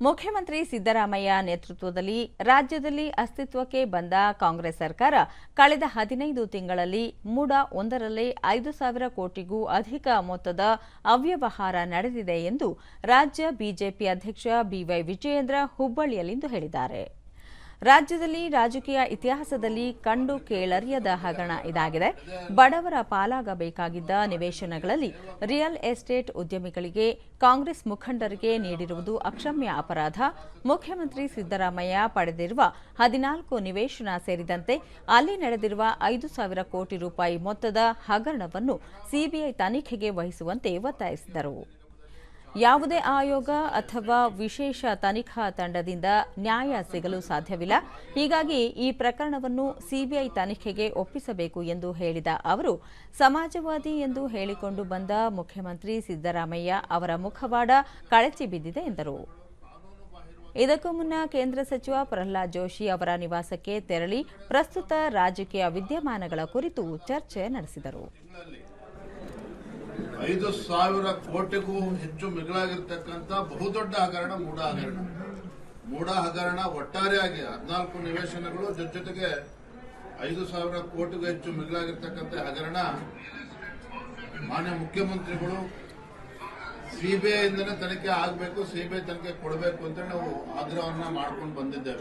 ಮುಖ್ಯಮಂತ್ರಿ ಸಿದ್ದರಾಮಯ್ಯ ನೇತೃತ್ವದಲ್ಲಿ ರಾಜ್ಯದಲ್ಲಿ ಅಸ್ತಿತ್ವಕ್ಕೆ ಬಂದ ಕಾಂಗ್ರೆಸ್ ಸರ್ಕಾರ ಕಳೆದ ಹದಿನೈದು ತಿಂಗಳಲ್ಲಿ ಮೂಡ ಒಂದರಲ್ಲೇ ಐದು ಸಾವಿರ ಕೋಟಿಗೂ ಅಧಿಕ ಮೊತ್ತದ ಅವ್ಯವಹಾರ ನಡೆದಿದೆ ಎಂದು ರಾಜ್ಯ ಬಿಜೆಪಿ ಅಧ್ಯಕ್ಷ ಬಿವೈ ವಿಜಯೇಂದ್ರ ಹುಬ್ಬಳ್ಳಿಯಲ್ಲಿಂದು ಹೇಳಿದ್ದಾರೆ. ರಾಜ್ಯದಲ್ಲಿ ರಾಜಕೀಯ ಇತಿಹಾಸದಲ್ಲಿ ಕಂಡು ಕೇಳರಿಯದ ಹಗರಣ ಇದಾಗಿದೆ. ಬಡವರ ಪಾಲಾಗಬೇಕಾಗಿದ್ದ ನಿವೇಶನಗಳಲ್ಲಿ ರಿಯಲ್ ಎಸ್ಟೇಟ್ ಉದ್ಯಮಿಗಳಿಗೆ ಕಾಂಗ್ರೆಸ್ ಮುಖಂಡರಿಗೆ ನೀಡಿರುವುದು ಅಕ್ಷಮ್ಯ ಅಪರಾಧ. ಮುಖ್ಯಮಂತ್ರಿ ಸಿದ್ದರಾಮಯ್ಯ ಪಡೆದಿರುವ ಹದಿನಾಲ್ಕು ನಿವೇಶನ ಸೇರಿದಂತೆ ಅಲ್ಲಿ ನಡೆದಿರುವ ಐದು ಸಾವಿರ ಕೋಟಿ ರೂಪಾಯಿ ಮೊತ್ತದ ಹಗರಣವನ್ನು ಸಿಬಿಐ ತನಿಖೆಗೆ ವಹಿಸುವಂತೆ ಒತ್ತಾಯಿಸಿದರು. ಯಾವುದೇ ಆಯೋಗ ಅಥವಾ ವಿಶೇಷ ತನಿಖಾ ತಂಡದಿಂದ ನ್ಯಾಯ ಸಿಗಲು ಸಾಧ್ಯವಿಲ್ಲ. ಹೀಗಾಗಿ ಈ ಪ್ರಕರಣವನ್ನು ಸಿಬಿಐ ತನಿಖೆಗೆ ಒಪ್ಪಿಸಬೇಕು ಎಂದು ಹೇಳಿದ ಅವರು, ಸಮಾಜವಾದಿ ಎಂದು ಹೇಳಿಕೊಂಡು ಬಂದ ಮುಖ್ಯಮಂತ್ರಿ ಸಿದ್ದರಾಮಯ್ಯ ಅವರ ಮುಖವಾಡ ಕಳಚಿ ಬಿದ್ದಿದೆ ಎಂದರು. ಇದಕ್ಕೂ ಮುನ್ನ ಕೇಂದ್ರ ಸಚಿವ ಪ್ರಹ್ಲಾದ್ ಜೋಶಿ ಅವರ ನಿವಾಸಕ್ಕೆ ತೆರಳಿ ಪ್ರಸ್ತುತ ರಾಜಕೀಯ ವಿದ್ಯಮಾನಗಳ ಕುರಿತು ಚರ್ಚೆ ನಡೆಸಿದರು. ಐದು ಸಾವಿರ ಕೋಟಿಗೂ ಹೆಚ್ಚು ಮಿಗಿಲಾಗಿರ್ತಕ್ಕಂಥ ಬಹುದೊಡ್ಡ ಹಗರಣ ಮೂಡ ಹಗರಣ. ಮೂಡ ಹಗರಣ ಒಟ್ಟಾರೆಯಾಗಿ ಹದಿನಾಲ್ಕು ನಿವೇಶನಗಳು, ಜೊತೆ ಜೊತೆಗೆ ಐದು ಸಾವಿರ ಕೋಟಿಗೂ ಹೆಚ್ಚು ಮಿಗಿಲಾಗಿರ್ತಕ್ಕಂಥ ಹಗರಣ ಮಾನ್ಯ ಮುಖ್ಯಮಂತ್ರಿಗಳು ಸಿಬಿಐ ಇಂದನೇ ತನಿಖೆ ಆಗಬೇಕು ಸಿಬಿಐ ತನಿಖೆ ಕೊಡಬೇಕು ಅಂತ ನಾವು ಆಗ್ರಹವನ್ನ ಮಾಡ್ಕೊಂಡು ಬಂದಿದ್ದೇವೆ.